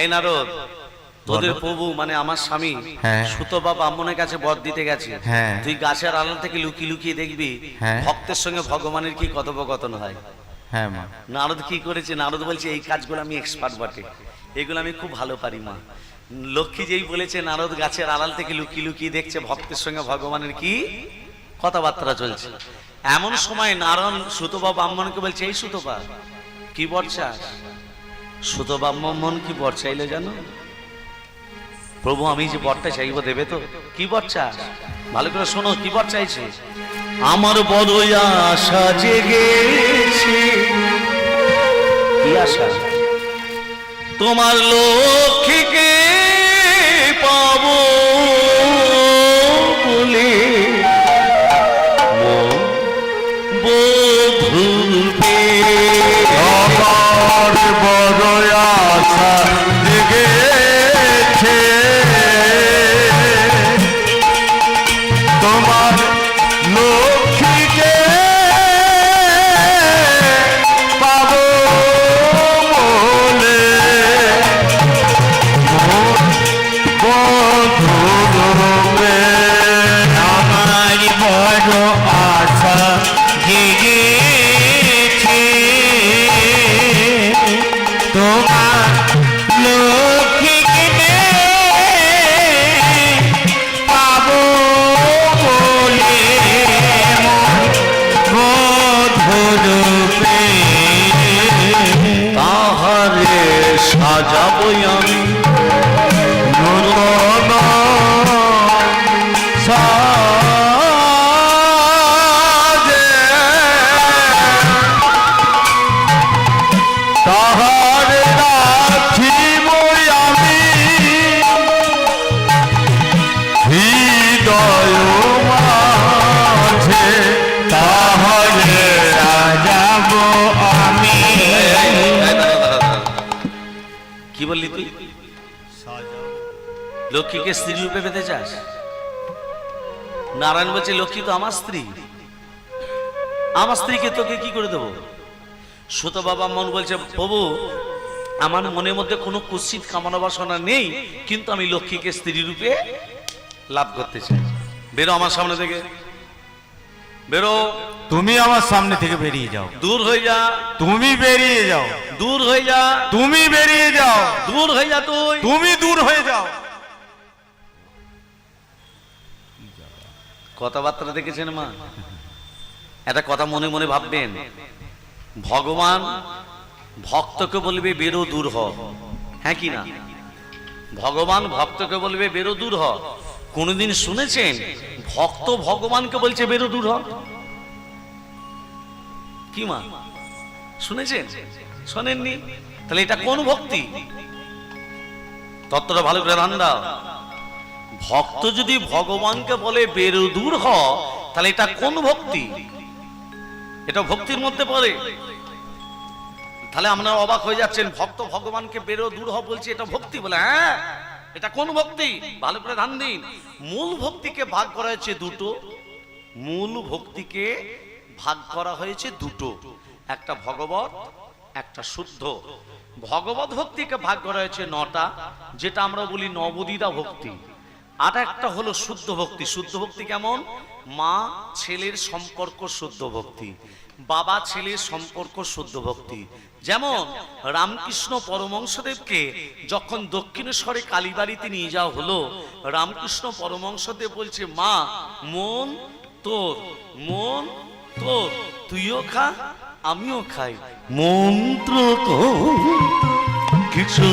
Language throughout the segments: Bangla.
এই নারদ তোদের প্রভু মানে আমার স্বামী হ্যাঁ। সুতো বা ব্রাহ্মণের কাছে বর দিতে গেছে। হ্যাঁ। তুই গাছের আড়াল থেকে লুকিয়ে লুকিয়ে দেখবি হ্যাঁ। ভক্তের সঙ্গে ভগবানের কি কথোপকথন হয়? হ্যাঁ মা। নারদ কি করেছে? নারদ বলছে এই কাজগুলো আমি এক্সপার্ট বটে। এগুলো আমি খুব ভালো পারি মা। লক্ষ্মী যেই বলেছে নারদ গাছের আড়াল থেকে লুকিয়ে লুকিয়ে দেখছে ভক্তের সঙ্গে ভগবানের কি কথাবার্তা চলছে। এমন সময় নারায়ণ সুতবা ব্রাহ্মণকে বলছে এই সুতবা কি বর্ষা? সুত মন কি বর চাইলে জানো? প্রভু, আমি যে বরটা চাইব দেবে তো? কি বর চাস? ভালো করে শোনো, কি বর চাইছে? আমার বড় আশা জেগেছে। কি আশা? তোমার লক্ষ্মীকে পাবো। সাজাবো আমি। নূতন লক্ষ্মীকে স্ত্রী রূপে পেতে চাস? নারায়ণ বলছে লক্ষ্মী তো আমার স্ত্রী। আমার স্ত্রীকে তোকে কি করে দেবো? সুত বাবা মন বলছে প্রভু আমার মনের মধ্যে কোনো কুৎসিত কামনা বাসনা নেই কিন্তু আমি লক্ষ্মীকে স্ত্রী রূপে লাভ করতে চাই। বেরো আমার সামনে থেকে। বেরো। তুমি আমার সামনে থেকে বেরিয়ে যাও। দূর হয়ে যা। তুমি বেরিয়ে যাও। দূর হয়ে যা। তুমি বেরিয়ে যাও। দূর হয়ে যা তুই। তুমি দূর হয়ে যাও। কথাবার্তা দেখেছেন মা? একটা কথা মনে মনে ভাববেন। ভগবান ভক্তকে বলবে, বেরো, দূর হ। হ্যাঁ কি না? ভগবান ভক্তকে বলবে, বেরো, দূর হ। কোনদিন শুনেছেন? ভক্ত ভগবানকে বলছে, বেরো, দূর হ। কি মা? শুনেছেন? শোনেননি? তাহলে এটা কোন ভক্তি? তত্ত্বটা ভালো করে ধান দাও। ভক্ত যদি ভগবানকে বলে বেরো দূর হ, তাহলে এটা কোন ভক্তি? এটা ভক্তির মধ্যে পড়ে। তাহলে আপনারা অবাক হয়ে যাচ্ছেন, ভক্ত ভগবানকে বেরো দূর হ বলছে, এটা ভক্তি বলে হ্যাঁ? এটা কোন ভক্তি? ভালো করে ধান দিন। মূল ভক্তিকে ভাগ করা হয়েছে দুটো। মূল ভক্তিকে ভাগ করা হয়েছে দুটো। একটা ভগবত, একটা শুদ্ধ। ভগবত ভক্তিকে ভাগ করা হয়েছে নটা, যেটা আমরা বলি নবদিদা ভক্তি। আর একটা হলো শুদ্ধ ভক্তি। শুদ্ধ ভক্তি কেমন? মা ছেলের সম্পর্ক শুদ্ধ ভক্তি, বাবা ছেলের সম্পর্ক শুদ্ধ ভক্তি। যেমন রামকৃষ্ণ পরমংশদেবকে যখন দক্ষিণেশ্বরে কালীবাড়িতে নিয়ে যাওয়া হলো, রামকৃষ্ণ পরমংশদেব বলছে, মা, মন তোর মন তোর, তুইও খা, আমিও খাই। মন্ত্র তো কিছু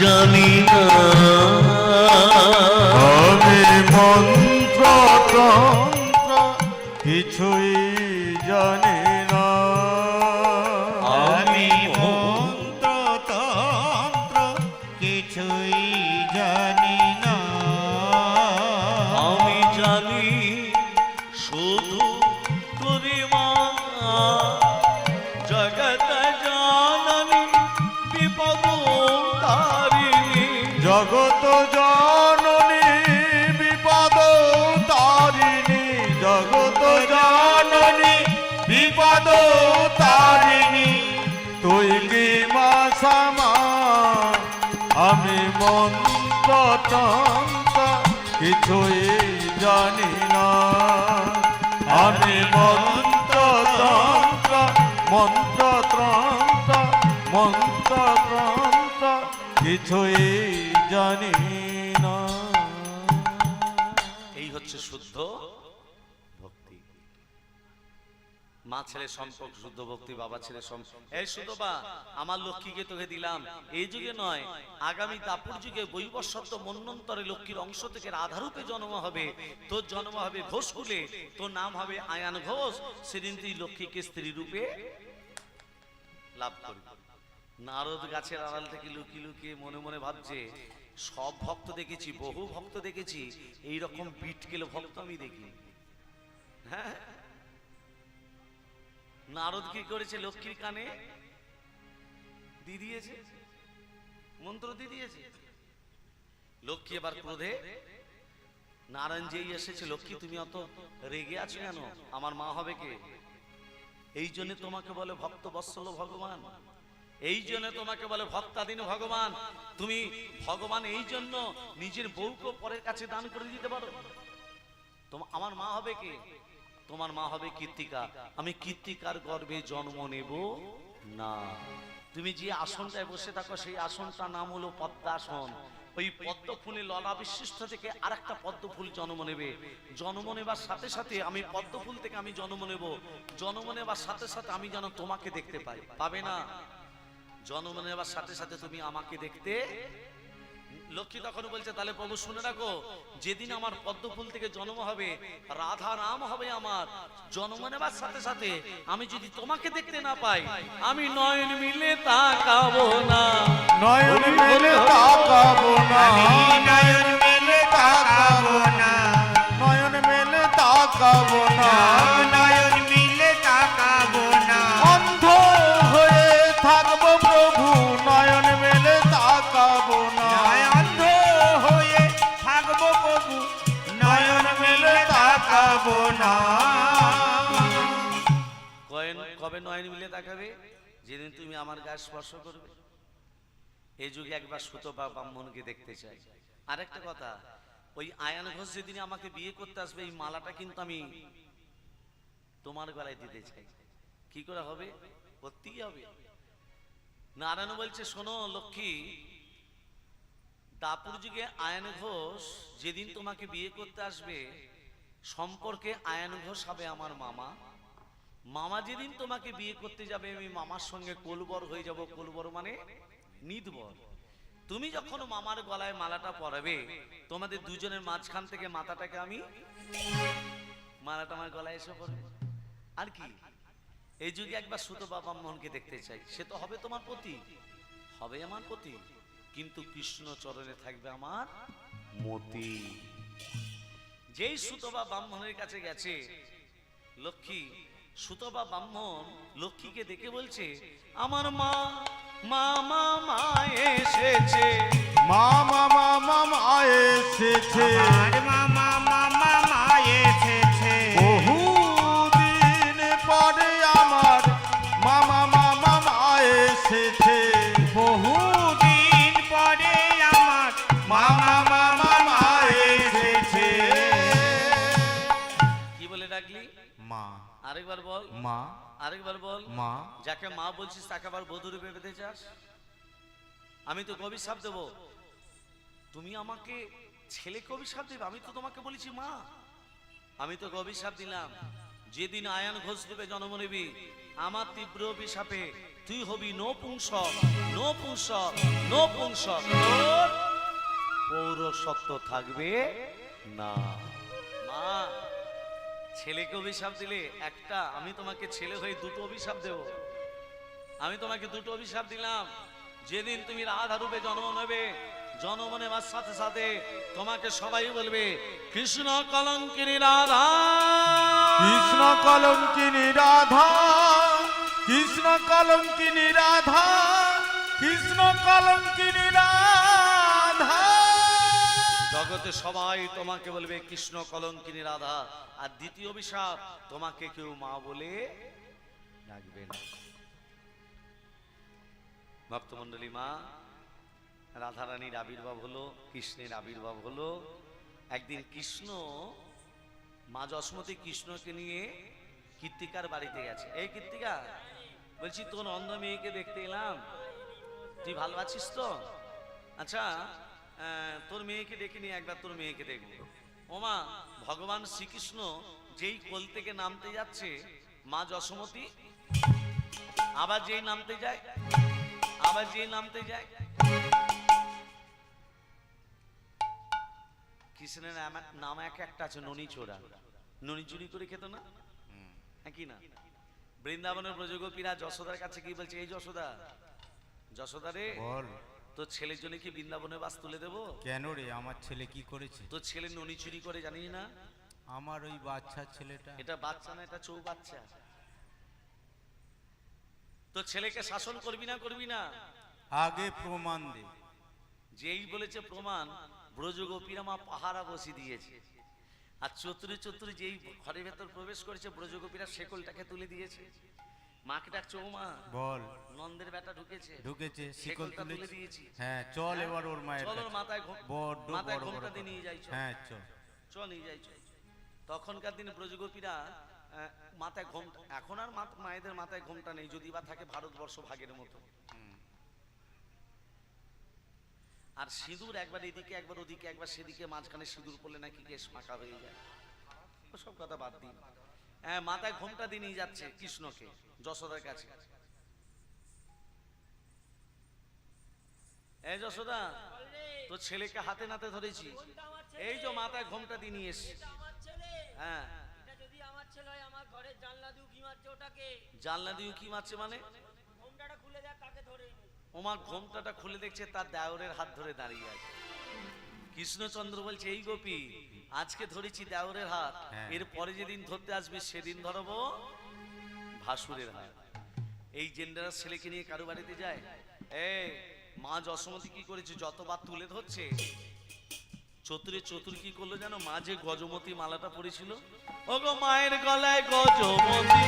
জানি না। আমি মন্ত্র তন্ত্র কিছুই জানি না। আমি মন্ত্র তন্ত্র কিছুই জানি না। এই হচ্ছে শুদ্ধ ভক্তি। মা ছেলে সম্পর্ক, শুদ্ধ ভক্তি, বাবা ছেলে সম্পর্ক। এই শুদ্ধ বা, আমার লক্ষ্মীকে তোকে দিলাম। এই যুগে নয়, আগামী দাপুর যুগে বৈবস্বত্ব মন্বন্তরে লক্ষ্মীর অংশ থেকে রাধারূপে জন্ম হবে। তোর জন্ম হবে ঘোষকুলে, তোর নাম হবে আয়ান ঘোষ। সেদিন তুই লক্ষ্মীকে স্ত্রী রূপে লাভ করবি। নারদ গাছের আড়াল থেকে লুকিয়ে লুকিয়ে মনে মনে ভাবছে, সব ভক্ত দেখেছি, বহু ভক্ত দেখেছি এই রকম বিটকেল ভক্ত আমি দেখি। হ্যাঁ? নারদ কি করেছে লক্ষ্মীর কানে? দিয়ে দিয়েছে? মন্ত্র দিয়ে দিয়েছে? লক্ষ্মী এবার ক্রোধে, নারায়ণ যেই এসেছে, লক্ষ্মী তুমি অত রেগে আছো কেন? আমার মা হবে কে? এই জন্য তোমাকে বলে ভক্ত বৎসল ভগবান। এই জন্য তোমাকে বলে ভক্তাধীন ভগবান, তুমি ভগবান এই জন্য নিজের বউকে পরের কাছে দান করে দিতে পারো। আমার মা হবে কে? তোমার মা হবে কীর্তিকা। আমি কীর্তিকার গর্ভে জন্ম নেব না। তুমি যে আসনটায় বসে থাকো, সেই আসনটার নাম হলো পদ্মাসন। ওই পদ্ম ফুলে ললা বিশিষ্ট থেকে আরেকটা পদ্ম ফুল জন্ম নেবে। জন্ম নেবার সাথে সাথে আমি পদ্ম ফুল থেকে আমি জন্ম নেব। জন্ম নেবার সাথে সাথে আমি যেন তোমাকে দেখতে পাই। পাবে না? জন্ম নেবার সাথে সাথে তুমি আমাকে দেখতে। লক্ষ্মী তখন বলছে তাহলে প্রভু শুনে রাখো যেদিন আমার পদ্ম ফুল থেকে জন্ম হবে রাধা নাম হবে আমার। জন্ম নেবার সাথে সাথে আমি যদি তোমাকে দেখতে না পাই আমি নয়ন মিলে তাকাবো না। নয়ন মেলে তাকাবো না। নয়ন মিলে তাকাবো না। নয়ন মেলে তাকাবো না। যেদিন তুমি আমার গায়ে স্পর্শ করবে, এই যুগে একবার সুতো বা ব্রাহ্মণকে দেখতে চাই। আরেকটা কথা, ওই আয়ান ঘোষ যেদিন আমাকে বিয়ে করতে আসবে, এই মালাটা কিন্তু আমি তোমার গলায় দিতে চাই। কি করে হবে? করতেই হবে? নারায়ণ বলছে, শোনো লক্ষ্মী, দাপুর যুগে আয়ন ঘোষ যেদিন তোমাকে বিয়ে করতে আসবে, সম্পর্কে আয়ন ঘোষ হবে আমার মামা। মামা যেদিন তোমাকে বিয়ে করতে যাবে, আমি মামার সঙ্গে কোলবর হয়ে যাব। কোলবর মানে নিদবর। তুমি যখন মামার গলায় মালাটা পরাবে, তোমাদের দুজনের মাঝখান থেকে মাথাটাকে আমি মালাটা আমার গলায় এসে পড়বে। আর কি? এই যুগে একবার সুতো বাবা মোহনকে দেখতে চাই। সে তো হবে তোমার প্রতি হবে আমার প্রতি কিন্তু কৃষ্ণ চরণে থাকবে আমার মতি। যেই সুতবা ব্রাহ্মণের কাছে গেছে, লক্ষ্মী সুতবা ব্রাহ্মণ লক্ষ্মীকে দেখে বলছে আমার মা মা মা মা এসেছে। মা মামা মামা এসেছে। আমার মামা মামা মা বল। মা। আরেকবার বল। মা। যাকে মা বলছিস তাকে আবার পেতে চাস আমি তো কবি সাপ দেবো। তুমি আমাকে ছেলে কবি সাপ দেবে আমি তো তোমাকে বলেছি মা। আমি তো কবি সাপ দিলাম। যেদিন আয়ান ঘোষ দেবে জন্ম নেবি আমার তীব্র অভিশাপে তুই হবি নো পুংস নো পুংস নো পুংস পৌরসত্ব থাকবে না। মা। ছেলেকে অভিশাপ দিলে একটা, আমি তোমাকে ছেলে হয়ে দুটো অভিশাপ দেব। আমি তোমাকে দুটো অভিশাপ দিলাম। যেদিন তুমি রাধা রূপে জন্ম নেবে, জন্ম নেবার সাথে সাথে তোমাকে সবাই বলবে, কৃষ্ণ কলঙ্কিনী রাধা। কৃষ্ণ কলঙ্কিনী রাধা, কৃষ্ণ কলঙ্কিনী রাধা, কৃষ্ণ কলঙ্কিনী রাধা। জগতে সবাই তোমাকে বলবে, কৃষ্ণ কলঙ্কিনী রাধা। আর দ্বিতীয় অভিশাপ, তোমাকে কেউ মা বলে ডাকবে না। ভক্তমন্ডলী মা, রাধারানীর আবির্ভাব হলো, কৃষ্ণের আবির্ভাব হলো। একদিন কৃষ্ণ, মা যশমতী কৃষ্ণকে নিয়ে কীর্তিকার বাড়িতে গেছে। এই কীর্তিকা, বলছি, তোর অন্ধ মেয়েকে দেখতে এলাম। তুই ভালো আছিস তো? আচ্ছা তোর মেয়েকে ডেকে নিয়ে একবার তোর মেয়েকে দেখব। ওমা, ভগবান শ্রীকৃষ্ণ যেই কোল থেকে নামতে যাচ্ছে, মা যশোমতী, আবার যেই নামতে যায়, আবার যেই নামতে যায়। কৃষ্ণের নাম- এক একটা আছে ননি চোরা ননি চুরি করে খেত না? একই না? বৃন্দাবনের ব্রজগোপীরা যশোদার কাছে কি বলছে, এই যশোদা যশোদা রে তোর ছেলের জন্য কি বৃন্দাবনে বাস তুলে দেবো? কেন রে? আমার ছেলে কি করেছে? তোর ছেলে ননি চুরি করে জানিস না? আমার ওই বাচ্চা ছেলেটা। এটা বাচ্চা না এটা চৌ বাচ্চা তোর ছেলেকে শাসন করবি না করবি না? আগে প্রমাণ দে। যেই বলেছে প্রমাণ ব্রজগোপীরা মা পাহারা বসি দিয়েছে। আর চতুরে চতুরে যেই ঘরের ভেতর প্রবেশ করেছে ব্রজগোপীরা শেকলটাকে তুলে দিয়েছে। মাকে ডাক চৌমা বল। নন্দের বেটা ঢুকেছে। ঢুকেছে শিকল তুলে দিয়েছি। হ্যাঁ চল এবার ওর মায়ের চলো কাছে। মাথায় মাথায় বড় বড় ঘোমটা দিয়ে নিয়ে যাই হ্যাঁ চল। চ নিয়ে যাই চল। তখনকার দিনে ব্রজগোপীরা মাথায় ঘোমটা এখন আর মায়েদের মাথায় ঘোমটা নেই যদি বা থাকে ভারতবর্ষ ভাগের মতো। আর সিঁদুর একবার এদিকে একবার ওদিকে একবার সেদিকে মাঝখানে সিঁদুর পড়লে নাকি কেশ ফাঁকা হয়ে যায়। সব কথা বাদ দিন। হ্যাঁ মাথায় ঘোমটা দিয়ে নিয়ে যাচ্ছে কৃষ্ণকে। যশোদার কাছে। এই যশোদা তোর ছেলেকে হাতে নাতে ধরেছি। এই যে মাথায় ঘোমটা দিয়ে নিয়ে এসছি হ্যাঁ। এটা যদি আমার ছেলে হয় আমার ঘরের জানলা দিয়ে উকি মারছে ওটাকে। জানলা দিয়ে কি মারছে মানে? ঘোমটাটা খুলে দেখ তাকে ধরে এনে। ওমার ঘোমটাটা খুলে দেখছে তার দেওরের হাত ধরে দাঁড়িয়ে আছে। কৃষ্ণচন্দ্র বলছে এই গোপী আজকে ধরেছি দেওরের হাত। হ্যাঁ। এর পরে যেদিন ধরতে আসবে সেদিন ধরবো ভাসুরের হাত এই জেন্ডার ছেলেকে নিয়ে কারও বাড়িতে যায়? এ মা যশোমতী কি করেছে? যতবার তুলে ধরছে। চতুরে চতুর কি করল জানো? মা যে গজমতী মালাটা পরেছিল ও গো মায়ের গলায় গজমতী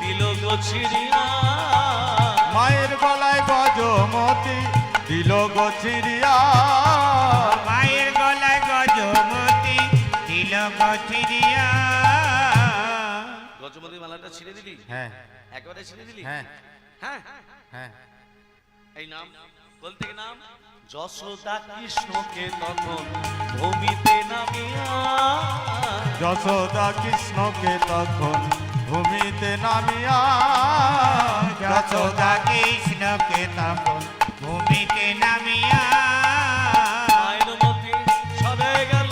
দিল গো ছিড়িয়া মায়ের গলায় গজমতি দিল গো ছিড়িয়া মায়ের গলায় গজমতি দিল গছিরিয়া গজমতি মালাটা ছিঁড়ে দিলি? হ্যাঁ। একবারে ছিঁড়ে দিলি? হ্যাঁ। হ্যাঁ। হ্যাঁ। এই নাম? বলতে কি নাম? যশোদা কৃষ্ণকে তখন ভূমিতে নামিয়া। যশোদা কৃষ্ণকে তখন ভূমিতে নামিয়া। যশোদা কৃষ্ণকে তখন ভূমিতে নামিয়া। মায়ের মতি সরে গেল।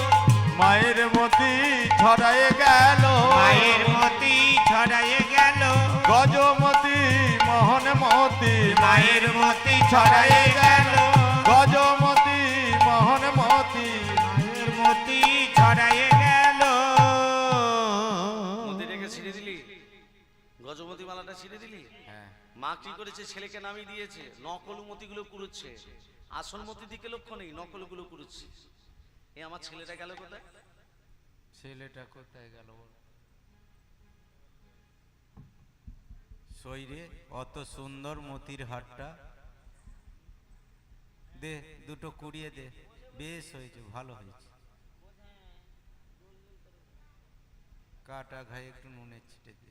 মায়ের মতি ছড়ায়ে গেল। মায়ের মতি ছড়াইয়ে গেল গজমতি মোহন মতি মায়ের মতি ছড়াইয়ে গেল। গজমতি মোহন মতি মায়ের মতি ছড়াইয়ে গেল। মন্দিরটাকে ছিঁড়ে দিলি? গজমতি মালাটা ছিঁড়ে দিলি? হ্যাঁ। মা কি করেছে? ছেলেকে নামিয়ে দিয়েছে। নকল মতিগুলো কুড়ুচ্ছে। আসল মতি দিকে লক্ষ্য নেই নকলগুলো কুড়ুচ্ছে। এ আমার ছেলেটা গেল কোথায়? ছেলেটা কোথায় গেল সইরে অত সুন্দর মতির হাটটা। দে, দুটো কুড়িয়ে দে। বেশ হয়েছে, ভালো হয়েছে। কাটা ঘায়ে একটু নুনের ছিটে দে।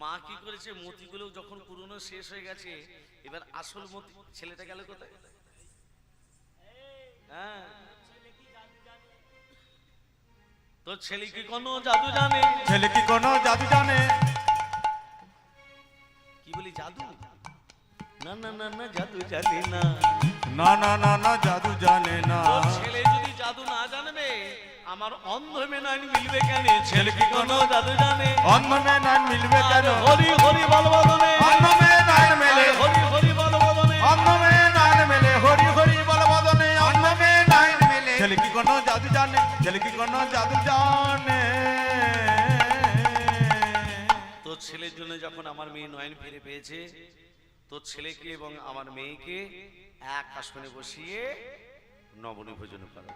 মা কি করেছে? মতিগুলো যখন পুরনো শেষ হয়ে গেছে, এবার আসল মতি ছেলেটা গেল কোথায়? হ্যাঁ। তোর ছেলে কি কোনো জাদু জানে? ছেলে কি কোনো জাদু জানে? কি বলি জাদু? না না না না জাদু জানি না। না না না না জাদু জানে না। ছেলে যদি জাদু না জানবে আমার অন্ধ মেনাইন মিলবে কেন? ছেলে কি কোনো জাদু জানে? অন্য মে নান মিলবে কেন? হরি হরি বল বদনে অন্য মে নান মেলে হরি হরি বল বদনে অন্য মে জানে ছেলে কি কোনো তোর ছেলের জন্য যখন আমার মেয়ে নয়ন ফিরে পেয়েছে তোর ছেলেকে এবং আমার মেয়েকে এক আসনে বসিয়ে নবনী ভোজন করা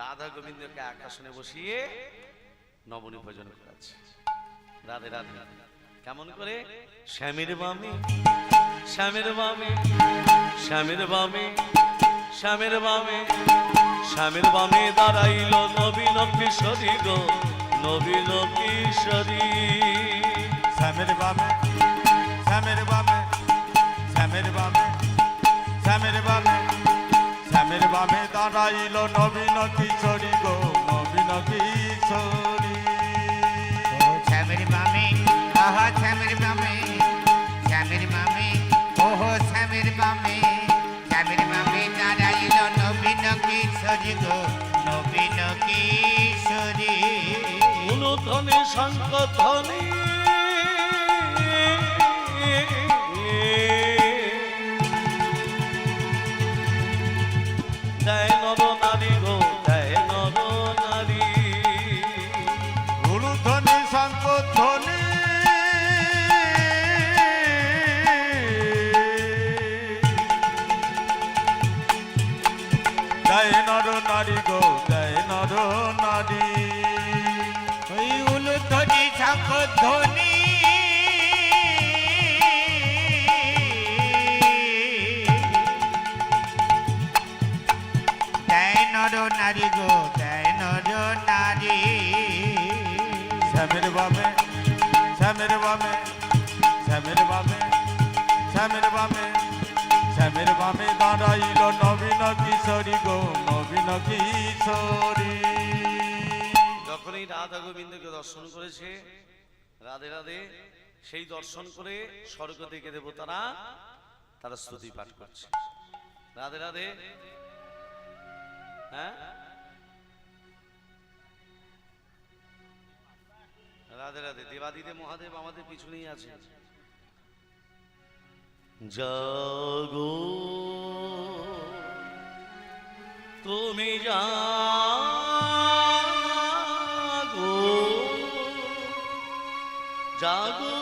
রাধা গোবিন্দকে এক আসনে বসিয়ে নবনী ভোজন করাচ্ছে। রাধে রাধে। কেমন করে? শ্যামের বামে শ্যামের বামে শ্যামের বামে শ্যামের বামে। শ্যামের বামে দাঁড়াইল নবীন কিশোরী গো নবীন কিশোরী। শ্যামের বামে শ্যামের বামে শ্যামের বামে শ্যামের বামে শ্যামের বামে দাঁড়াইল নবীন কিশোরী গো নবীন কিশোরী। ও শ্যামের মামি আহা শ্যামের গো নবীন কিশোরী। মূলধনে সংকধনে শঙ্খধ্বনি জয় নর নারী গো জয় নর নারী। শ্যামের বামে শ্যামের বামে শ্যামের বামে শ্যামের বামে শ্যামের বামে দাঁড়াইল নবীন কিশোরী গো নবীন কিশোরী। রাধা গোবিন্দকে দর্শন করেছে রাধে রাধে, সেই দর্শন করে স্বর্গ থেকে দেবতারা তারা স্তুতি পাঠ করছে। রাধে রাধে। হ্যাঁ? রাধে রাধে, দেবাদিদে মহাদেব আমাদের পিছনেই আছে। জাগো। তুমি জাগো জাগো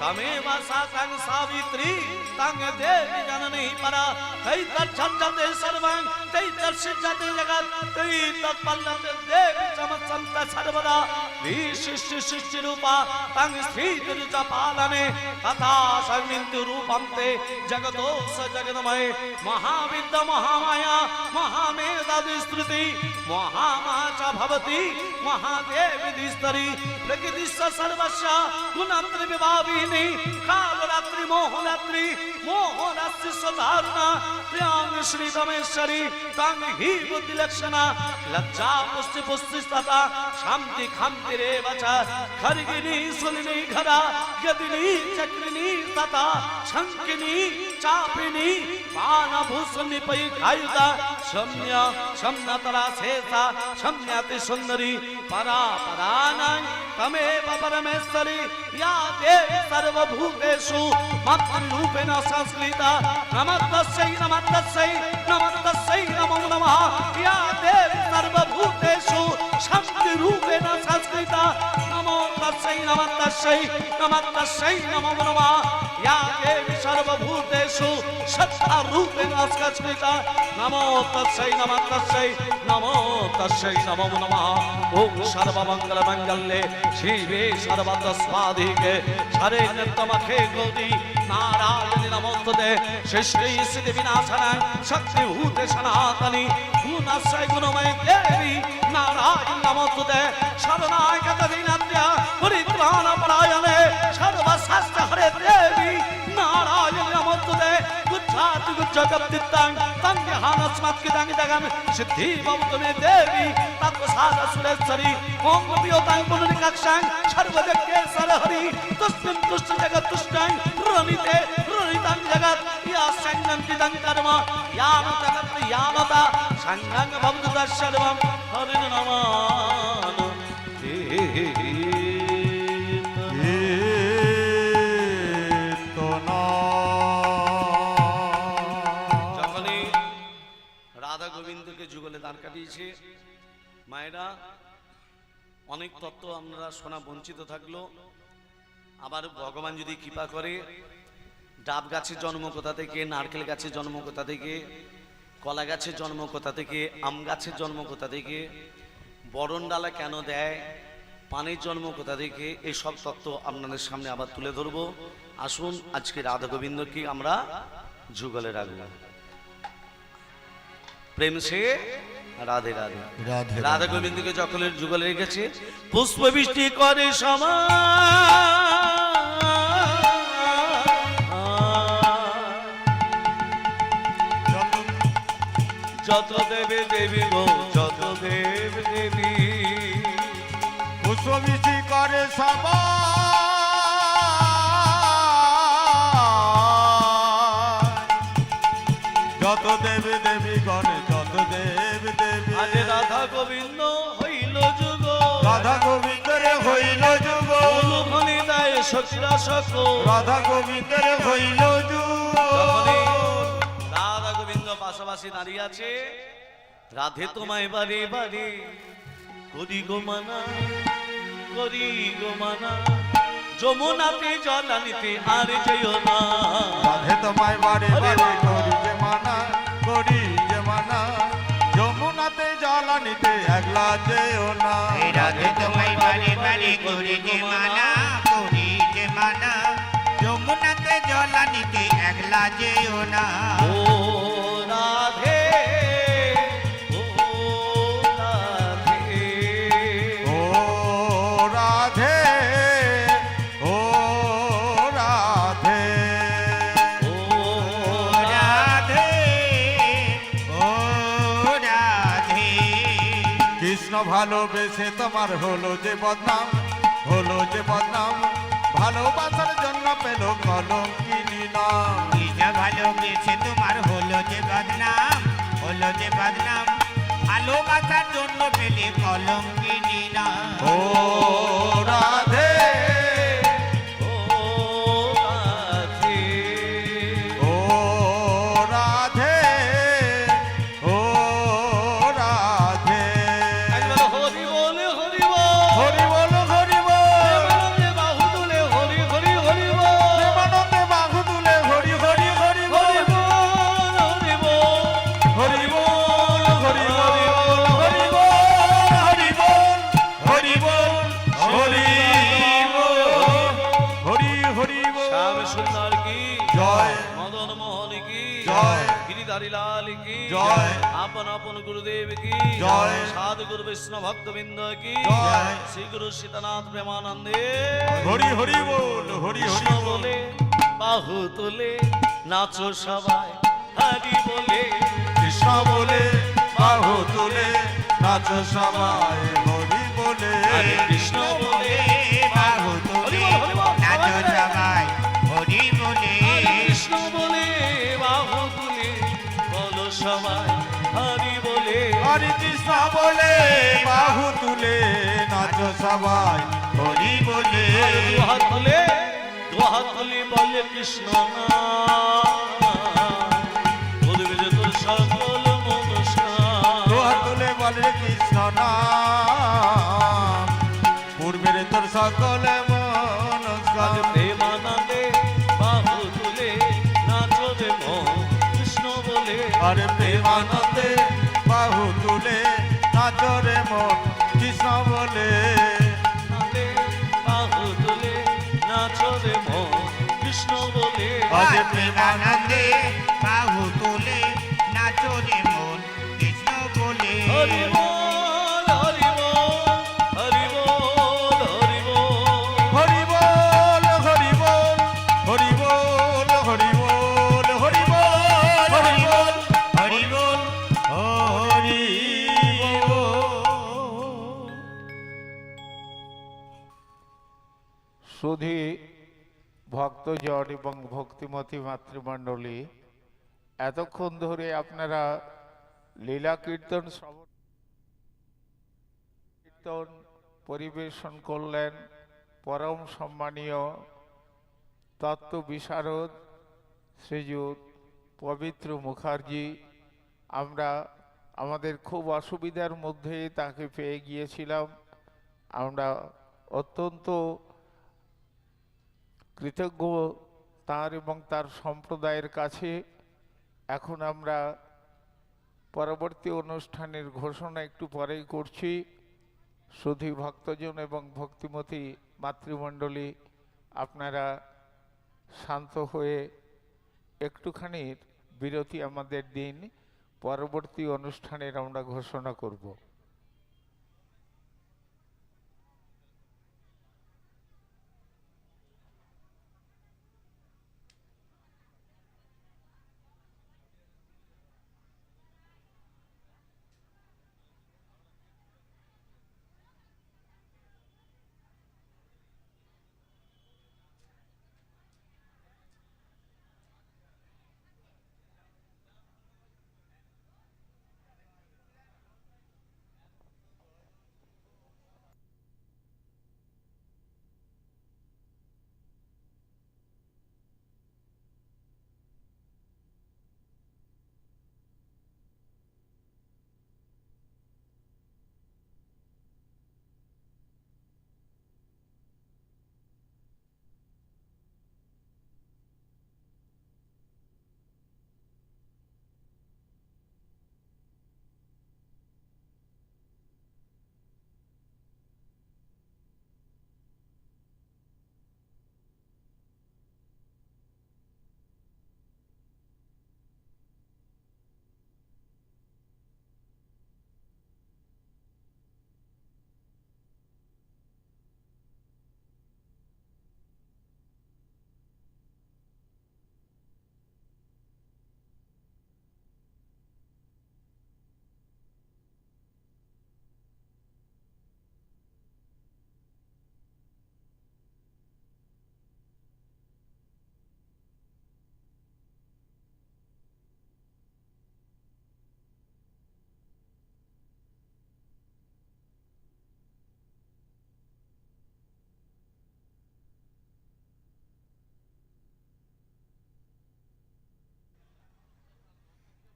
तमेव सा तং सावित्री तং देवी जननी परा तै तच्छते सर्वं तै दर्शिष्यते जगत् तै तत्पल्लते देवी चमत्सन्त सर्वदा विशिष्यशिष्यरूपा तं स्थितिरुचपालने तथा संविन्दुरूपं ते जगतो स जगन्मये महाविद्यमहामाया महामेधादिस्तुति महामा च भवति महादेविधिस्तरि प्रकृतिश्च सर्वस्य गुणत्रविभाविनि कालरात्रि मोहरात्रि मोहरात्रि सधारणा त्र्याङ्गश्रीतमेश्वरी तं हि बुद्धिलक्षणा लज्जा पुष्टिपुष्टिस्तथा शान्ति खान्ति रेव च खर्गिनी सुलिनी घरा गदिनी चक्रिनी तथा शङ्किनी चापिनी मानभूषणि पै खायुता शम्य शम्नतरा शेषा शम्य अति सुंदरी परा परानाय तमे परमेश्वरी या देवी सर्वभूतेषु मातृरूपेण संस्कृता नमस्तस्यै नमस्तस्यै नमस्तस्यै नमो नमः या देवी सर्वभूतेषु শান্তি রূপেণ সংস্কৃতা নমো তস্যৈ নমঃ তস্যৈ নমঃ তস্যৈ নমো নমঃ। ইয়া দেবী সর্বভূতেষু সত্তা রূপেণ সংস্কৃতা নমো তস্যৈ নমঃ তস্যৈ নমো তস্যৈ নমো নমঃ। ওম সর্বমঙ্গল মঙ্গলে, শিবে সর্বতস্মাদিকে হরে নৃত্যমখে গৌরী নারায়ণ নমস্তে সৃষ্টি স্থিতি বিনাশনায় শক্তিভূতে সনাতনী নাশ্রয় গুণময় দেবী নারায়ণ নমস্তুতে শরণায় গতদিনাদ্য পরিত্রাণ পরায়ণে সর্বশাস্ত হরে দেবী নারায়ণ নমস্তুতে গুচ্ছাত গুচ্ছগপ্তিত্তাং তং ধ্যানস্মাৎকৃতাং জগম সিদ্ধি ভবতু মে দেবী তৎপ্রসাদ সুরেশ্বরী ওম প্রিয়তাং পুনরিকাক্ষাং সর্বজজ্ঞে সরহরি তুষ্মিন তুষ্ট জগৎ তুষ্টাং রণিতে রণিতাং জগৎ ইয়া সঙ্গন্তিতাং কর্ম ইয়ানত জগৎ ইয়ানতা সাংঘাং ভবত দাস্যর্বম হরে নমান যখনই রাধা গোবিন্দকে যুগলে দাঁড় কাটিয়েছে মায়েরা অনেক তত্ত্ব আমরা শোনা বঞ্চিত থাকল। আবার ভগবান যদি কৃপা করে ডাব গাছের জন্ম কোথা থেকে নারকেল গাছের জন্ম কোথা থেকে কলা গাছের জন্ম কোথা থেকে আম গাছের জন্ম কোথা থেকে বরণ ডালা কেন দেয় পানির জন্ম কোথা থেকে এই সব তত্ত্ব আপনাদের সামনে আবার তুলে ধরবো। আসুন আজকে রাধা গোবিন্দকে আমরা যুগলে রাখব। প্রেম সে রাধে রাধে। রাধে রাধা। গোবিন্দকে যখন যুগলে রেখেছে পুষ্প বৃষ্টি করে সমাজ যত দেবে দেবী গো যত দেব দেবী। পুষ্পবৃষ্টি করে সবাই যত দেবী দেবী গণে যত দেব দেবী। আজ রাধা গোবিন্দ হইল যুগ। রাধা গোবিন্দরে হইল যুগ। অনুভনি দেয় সখিরা সক রাধা গোবিন্দরে হইল যুগ। পাশাপাশি দাঁড়িয়ে আছে। রাধে তোমায় বারে বারে। করি গো মানা করি গো মানা। যমুনাতে জল আনিতে আর যেও না। রাধে তোমায় বারে বারে করি যে মানা করি যে মানা। যমুনাতে জল নিতে একলা যেও না। রাধে তোমায় বারে বারে করি যে মানা করি যে মানা। যমুনাতে জলা নিতে একলা যেও না। ও ভালোবেসে তোমার হলো যে বদনাম হলো যে বদনাম। ভালোবাসার জন্য পেল কলঙ্কি ভালোবেসে তোমার হলো যে বদনাম হলো যে বদনাম। ভালোবাসার জন্য পেলে কলঙ্কিনী না ও জয়। সাধুগুরু বিষ্ণু ভক্তবৃন্দ কি জয়। শ্রী গুরু সীতানাথ প্রেমানন্দে। হরি হরি বল হরি হরি বলে। বাহু তুলে নাচো সবাই হরি বলে। কৃষ্ণ বলে বাহু তুলে নাচো সবাই হরি বলে। কৃষ্ণ বলে। হরি কৃষ্ণ বলে বাহু তুলে নাচ সবাই হরি বলে। দুহাত তুলে দুহাত তুলে বলে কৃষ্ণ বলবে যে তোর সকল তুলে বলে কৃষ্ণ পূর্বের তোর সকলে প্রেমানন্দে বাহু তুলে নাচবে মন কৃষ্ণ বলে। আরে প্রেমানন্দে Hazreti Muhammed ভক্তজন এবং ভক্তিমতী মাতৃমণ্ডলী, এতক্ষণ ধরে আপনারা লীলা কীর্তন শ্রবণ কীর্তন পরিবেশন করলেন, পরম সম্মানীয় তত্ত্ব বিশারদ শ্রীযুত পবিত্র মুখার্জি। আমরা আমাদের খুব অসুবিধার মধ্যে তাকে পেয়ে গিয়েছিলাম। আমরা অত্যন্ত কৃতজ্ঞ তার এবং তার সম্প্রদায়ের কাছে এখন আমরা পরবর্তী অনুষ্ঠানের ঘোষণা একটু পরেই করছি। সুধী ভক্তজন এবং ভক্তিমতী মাতৃমণ্ডলী, আপনারা শান্ত হয়ে একটুখানি বিরতি আমাদের দিন। পরবর্তী অনুষ্ঠানের আমরা ঘোষণা করব।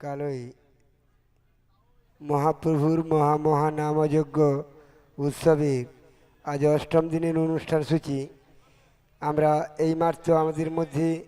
কালই মহাপ্রভুর মহা মহানামযজ্ঞ উৎসবের আজ অষ্টম দিনের অনুষ্ঠান সূচি। আমরা এইমাত্র আমাদের মধ্যে